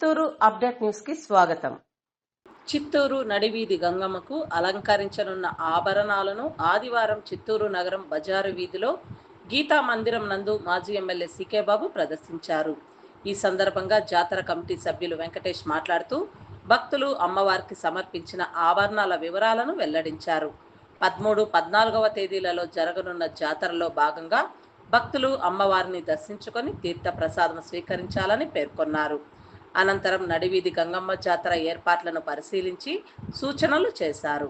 Chittoor update న్యూస్కి స్వాగతం. చిత్తూరు నడివీధి గంగమ్మకు అలంకరించనున్న ఆభరణాలను ఆదివారం చిత్తూరు నగరం బజారు వీధిలో గీతా మందిరం నందు మాజీ ఎమ్మెల్యే సికే బాబు ప్రదర్శించారు. ఈ సందర్భంగా జాతర కమిటీ సభ్యులు వెంకటేష్ మాట్లాడుతూ భక్తులు అమ్మవారికి సమర్పించిన ఆభరణాల వివరాలను వెల్లడించారు. పదమూడు పద్నాలుగవ తేదీలలో జరగనున్న జాతరలో భాగంగా భక్తులు అమ్మవారిని దర్శించుకొని తీర్థ ప్రసాదం స్వీకరించాలని పేర్కొన్నారు. అనంతరం నడివీధి గంగమ్మ జాతర ఏర్పాట్లను పరిశీలించి సూచనలు చేశారు.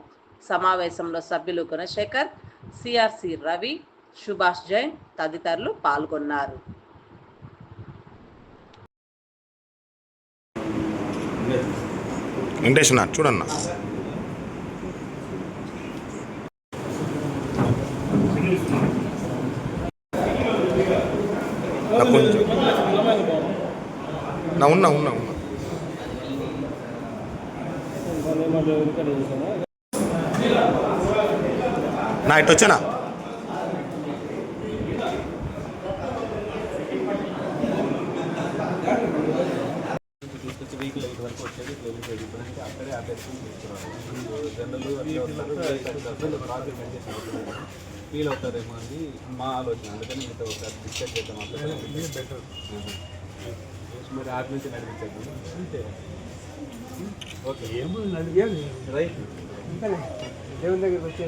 సమావేశంలో సభ్యులు గుణశేఖర్ సిఆర్సి రవి సుభాష్ జైన్ తదితరులు పాల్గొన్నారు. వెంకటేష్ నా ఉన్నా ఉన్నా ఉన్నా నా ఇటు వచ్చానా తీసుకొచ్చి వెహికల్ ఇటు వరకు వచ్చేది ఇట్లా వెళ్ళిపోయేది ఇప్పుడంటే అక్కడే ఆపేసుకుని తీసుకురావాలి జనరల్ అట్లా నా ఇటు వచ్చానా? ఫీల్ అవుతారేమో అని మా ఆలోచన అందుకని మీతో ఒకసారి డిస్కస్ చేద్దాం అప్పుడు బెటర్ మరి ఆటి నుంచి నడిపించేద్దాం అంతే. దేవుని దగ్గరికి వచ్చే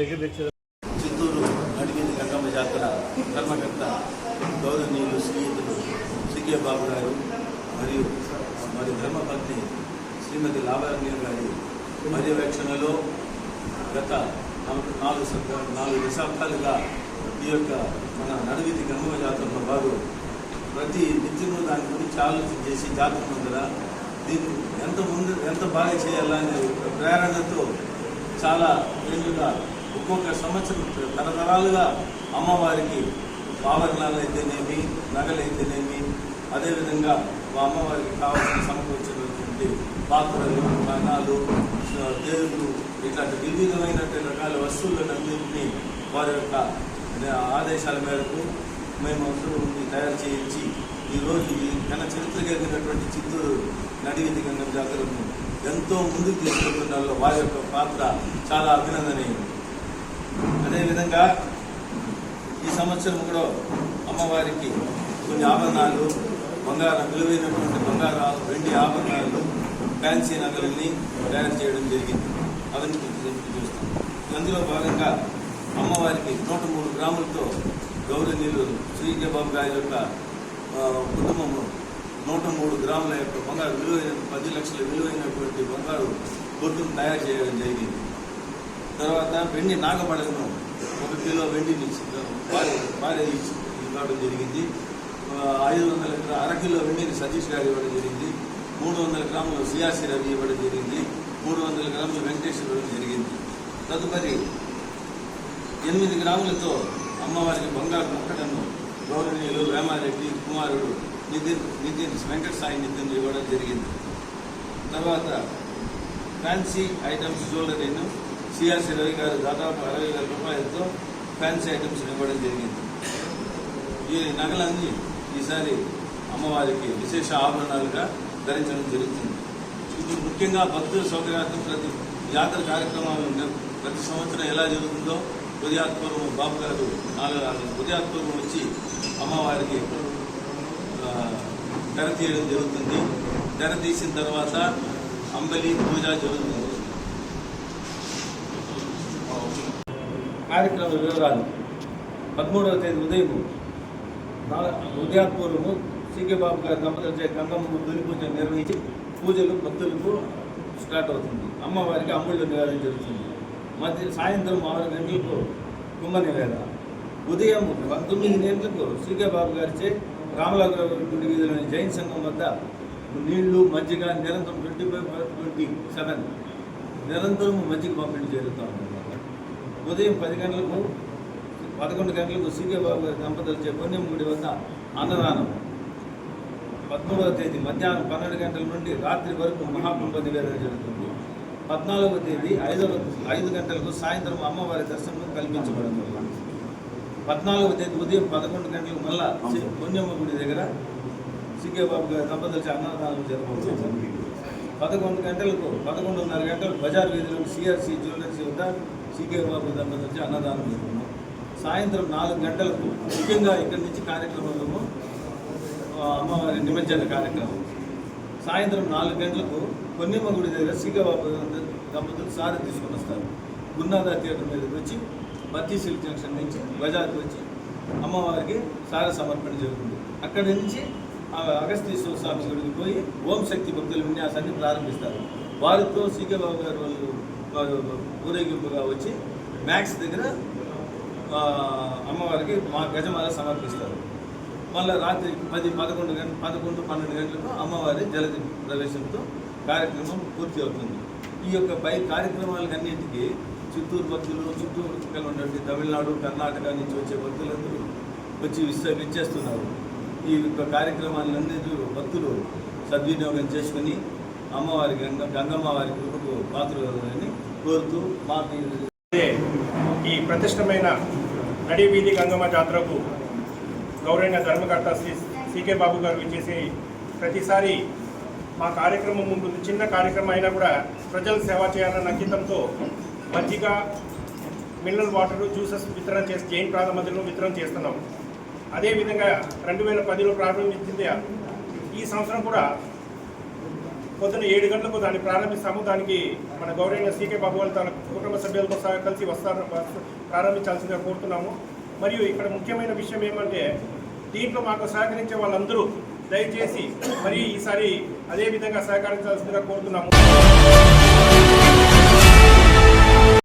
దగ్గర తెచ్చేది? చిత్తూరు నడిగింది గంగమ్మ జాతర. ధర్మకర్త గౌరవనీయులు శ్రీయుతులు సికే బాబు గారు మరియు మరి ధర్మపత్ని శ్రీమతి లాభారణ్య గారి పర్యవేక్షణలో గత నాలుగు నాలుగు దశాబ్దాలుగా ఈ యొక్క మన నడివిధి గంగమ్మ జాతరలో వారు ప్రతి నిత్యము దాని గురించి ఆలోచన చేసి జాతర ముందర దీన్ని ఎంత ముందు ఎంత బాగా చేయాలనే ప్రేరణతో చాలా ఏళ్ళుగా ఒక్కొక్క సంవత్సరం తరతరాలుగా అమ్మవారికి ఆభరణాలు అయితేనేమి నగలు అయితేనేమి అదేవిధంగా మా అమ్మవారికి కావాల్సిన సమకూర్చినటువంటి పాత్రలు గణాలు దేవుళ్ళు ఇట్లాంటి వివిధమైనటువంటి రకాల వస్తువులను అన్నింటినీ వారి యొక్క ఆదేశాల మేరకు మేము అందరూ తయారు చేయించి ఈరోజు ఈ ఘన చరిత్ర కలిగినటువంటి చిత్తూరు నడివిధి గంగం జాతరను ఎంతో ముందుకు తీసుకెళ్తున్న వారి యొక్క పాత్ర చాలా అభినందనీయం అదేవిధంగా ఈ సంవత్సరం కూడా అమ్మవారికి కొన్ని ఆభరణాలు బంగారం విలువైనటువంటి బంగారాలు వెండి ఆభరణాలు ఫ్యాన్సీ నగలని తయారు చేయడం జరిగింది. అవన్నీ చూస్తాం. అందులో భాగంగా అమ్మవారికి నూట మూడు గ్రాములతో గౌరవనీయులు శ్రీకే బాబు గారి యొక్క కుటుంబము నూట మూడు గ్రాముల యొక్క బంగారు విలువైన పది లక్షల విలువైనటువంటి బంగారు బొట్టును తయారు చేయడం జరిగింది. తర్వాత వెండి నాగబడలను ఒక కిలో వెండిని భార్య భార్య ఇవ్వడం జరిగింది. ఐదు వందల గ్రా- అర కిలో వెండిని సతీష్ గారు ఇవ్వడం జరిగింది. మూడు వందల గ్రాములు సియాసి రవి ఇవ్వడం జరిగింది. మూడు వందల గ్రాములు వెంకటేశ్వర ఇవ్వడం జరిగింది. తదుపరి ఎనిమిది గ్రాములతో అమ్మవారికి బంగారు ముక్కటను గౌరవనీయులు రామారెడ్డి కుమారుడు నితిన్ నితిన్ వెంకట సాయి నితిన్ ఇవ్వడం జరిగింది. తర్వాత ఫ్యాన్సీ ఐటమ్స్ జ్యువెలరీను సిఆర్సి రవి గారు దాదాపు అరవై వేల రూపాయలతో ఫ్యాన్సీ ఐటమ్స్ ఇవ్వడం జరిగింది. ఈ నగలన్నీ ఈసారి అమ్మవారికి విశేష ఆభరణాలుగా ధరించడం జరుగుతుంది. ఇది ముఖ్యంగా భక్తుల సౌకర్యార్థం ప్రతి జాతర కార్యక్రమాలు ప్రతి సంవత్సరం ఎలా జరుగుతుందో ఉదయాత్పూర్వం బాబు గారు నాలుగు ఉదయాత్పూర్వం వచ్చి అమ్మవారికి తెర తీయడం జరుగుతుంది. తెర తీసిన తర్వాత అంబలి పూజ జరుగుతుంది. కార్యక్రమ వివరాలు. పదమూడవ తేదీ ఉదయం ఉదయాత్పూర్వము సీకే బాబు గారి దంపతులచే గంగమ్మ తొలి పూజ నిర్వహించి పూజలు భక్తులకు స్టార్ట్ అవుతుంది. అమ్మవారికి అమ్ముళ్ళు నివారణ జరుగుతుంది. మధ్య సాయంత్రం ఆరు గంటలకు కుంభనివేద. ఉదయం పంతొమ్మిది గంటలకు సీకే బాబు గారిచే రామలాగరావు గుడి వీధిలోని జైన్ సంఘం వద్ద నీళ్ళు మజ్జిగ నిరంతరం ట్వంటీ ఫైవ్ ట్వంటీ సెవెన్ నిరంతరం మజ్జిగ పంపిణీ జరుగుతూ ఉంటుంది ఉదయం పది గంటలకు పదకొండు గంటలకు సీకే బాబు గారి దంపతులచే పుణ్యం గుడి వద్ద అన్నదానం. పదమూడవ తేదీ మధ్యాహ్నం పన్నెండు గంటల నుండి రాత్రి వరకు మహాకుంభ నివేదన జరుగుతుంది. పద్నాలుగవ తేదీ ఐదవ ఐదు గంటలకు సాయంత్రం అమ్మవారి దర్శనం కల్పించబడుతుంది. పద్నాలుగవ తేదీ ఉదయం పదకొండు గంటలకు మళ్ళా పుణ్యమ్మ గుడి దగ్గర సికే బాబు గారి దంపతులు అన్నదానం జరపబోతుంది పదకొండు గంటలకు పదకొండున్నర గంటలకు బజార్ వీధిలో సిఆర్సి జ్యువెలర్స్ వద్ద సికే బాబు దంపతులు అన్నదానం జరుగుతున్నాం సాయంత్రం నాలుగు గంటలకు ముఖ్యంగా ఇక్కడి నుంచి కార్యక్రమంలో అమ్మవారి నిమజ్జన కార్యక్రమం. సాయంత్రం నాలుగు గంటలకు కొన్నిమ్మ గుడి దగ్గర సీగబాబు దంపతులు సారి తీసుకొని వస్తారు. గున్నాదా థియేటర్ మీదకి వచ్చి బత్తీ సిల్క్ జంక్షన్ నుంచి బజార్కి వచ్చి అమ్మవారికి సార సమర్పణ జరుగుతుంది. అక్కడి నుంచి అగస్తీశ్వర స్వామి గుడికి పోయి ఓం శక్తి భక్తుల విన్యాసాన్ని ప్రారంభిస్తారు. వారితో సీగబాబు గారు వాళ్ళు వారు ఊరేగింపుగా వచ్చి మ్యాక్స్ దగ్గర అమ్మవారికి మా గజమాల సమర్పిస్తారు. మళ్ళీ రాత్రి పది పదకొండు గంట పదకొండు పన్నెండు గంటలకు అమ్మవారి జలది ప్రవేశంతో కార్యక్రమం పూర్తి అవుతుంది. ఈ యొక్క పై కార్యక్రమాలన్నింటికి చిత్తూరు భక్తులు చుట్టూరు చుక్కలు ఉన్నటువంటి తమిళనాడు కర్ణాటక నుంచి వచ్చే భక్తులందరూ వచ్చి విశ్వ ఇచ్చేస్తున్నారు. ఈ యొక్క కార్యక్రమాలన్నింటి భక్తులు సద్వినియోగం చేసుకుని అమ్మవారి గంగ గంగమ్మ వారి కృపకు పాత్రలని కోరుతూ మాకు ఈ ప్రతిష్టమైన నడి వీధి గంగమ్మ జాతరకు గౌరవ ధర్మకర్త శ్రీ సికే బాబు గారు ఇచ్చేసి ప్రతిసారి మా కార్యక్రమం ఉంటుంది చిన్న కార్యక్రమం అయినా కూడా ప్రజలు సేవ చేయాలన్న అంకితంతో మజ్జిగ మినరల్ వాటర్ జ్యూసెస్ వితరణ చేసి జైన్ ప్రాంత మధ్యలో వితరణ చేస్తున్నాం. అదేవిధంగా రెండు వేల పదిలో ప్రారంభించింది ఈ సంవత్సరం కూడా పొద్దున ఏడు గంటలకు దాన్ని ప్రారంభిస్తాము. దానికి మన గౌరవ సీకే బాబు వాళ్ళు తన కుటుంబ సభ్యులతో సహా కలిసి వస్తారు ప్రారంభించాల్సిందిగా కోరుతున్నాము. మరియు ఇక్కడ ముఖ్యమైన విషయం ఏమంటే దీంట్లో మాకు సహకరించే వాళ్ళందరూ దయచేసి మరి ఈసారి అదే విధంగా సహకరించాల్సిందిగా కోరుతున్నాము.